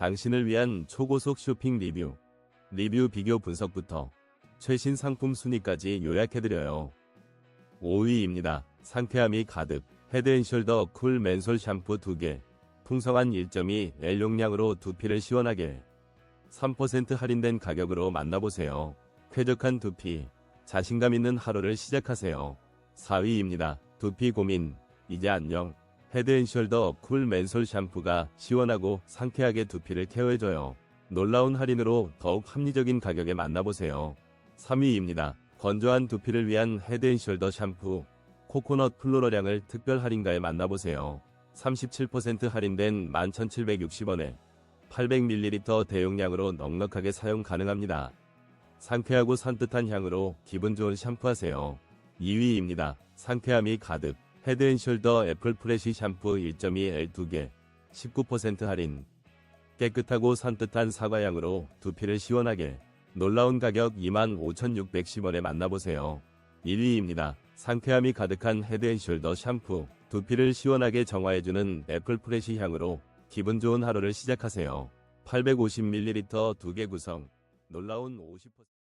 당신을 위한 초고속 쇼핑 리뷰. 리뷰 비교 분석부터 최신 상품 순위까지 요약해드려요. 5위입니다. 상쾌함이 가득. 헤드앤숄더 쿨 맨솔 샴푸 2개. 풍성한 1.2L 용량으로 두피를 시원하게. 3% 할인된 가격으로 만나보세요. 쾌적한 두피. 자신감 있는 하루를 시작하세요. 4위입니다. 두피 고민. 이제 안녕. 헤드앤숄더 쿨 맨솔 샴푸가 시원하고 상쾌하게 두피를 케어해줘요. 놀라운 할인으로 더욱 합리적인 가격에 만나보세요. 3위입니다. 건조한 두피를 위한 헤드앤숄더 샴푸. 코코넛 플로러량을 특별 할인가에 만나보세요. 37% 할인된 11,760원에 800ml 대용량으로 넉넉하게 사용 가능합니다. 상쾌하고 산뜻한 향으로 기분 좋은 샴푸하세요. 2위입니다. 상쾌함이 가득. 헤드앤숄더 애플 프레시 샴푸 1.2L 2개. 19% 할인. 깨끗하고 산뜻한 사과향으로 두피를 시원하게. 놀라운 가격 25,610원에 만나보세요. 1위입니다. 상쾌함이 가득한 헤드앤숄더 샴푸. 두피를 시원하게 정화해주는 애플 프레시 향으로 기분 좋은 하루를 시작하세요. 850ml 2개 구성. 놀라운 50%